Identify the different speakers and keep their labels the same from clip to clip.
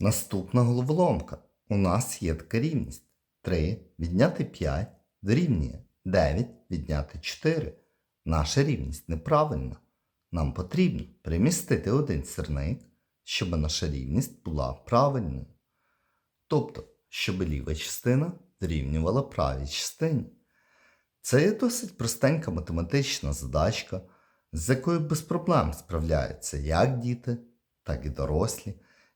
Speaker 1: Наступна головоломка. У нас є така рівність. 3 відняти 5 дорівнює 9 відняти 4. Наша рівність неправильна. Нам потрібно перемістити один сірник, щоб наша рівність була правильною. Тобто, щоб ліва частина дорівнювала правій частині. Це є досить простенька математична задачка, з якою без проблем справляються як діти, так і дорослі.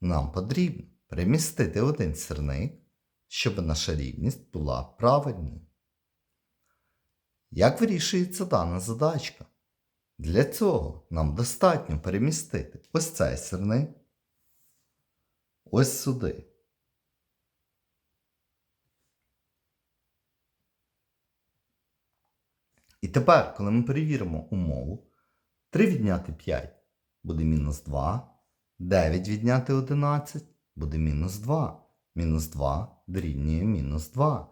Speaker 1: Нам потрібно перемістити один сірник, щоб наша рівність була правильною. Як вирішується дана задачка? Для цього нам достатньо перемістити ось цей сірник, ось сюди. І тепер, коли ми перевіримо умову, 3 відняти 5 буде мінус 2, 9 відняти 11 буде мінус 2. Мінус 2 дорівнює мінус 2.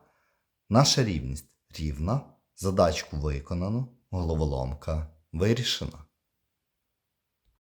Speaker 1: Наша рівність рівна, задачку виконано, головоломка вирішена.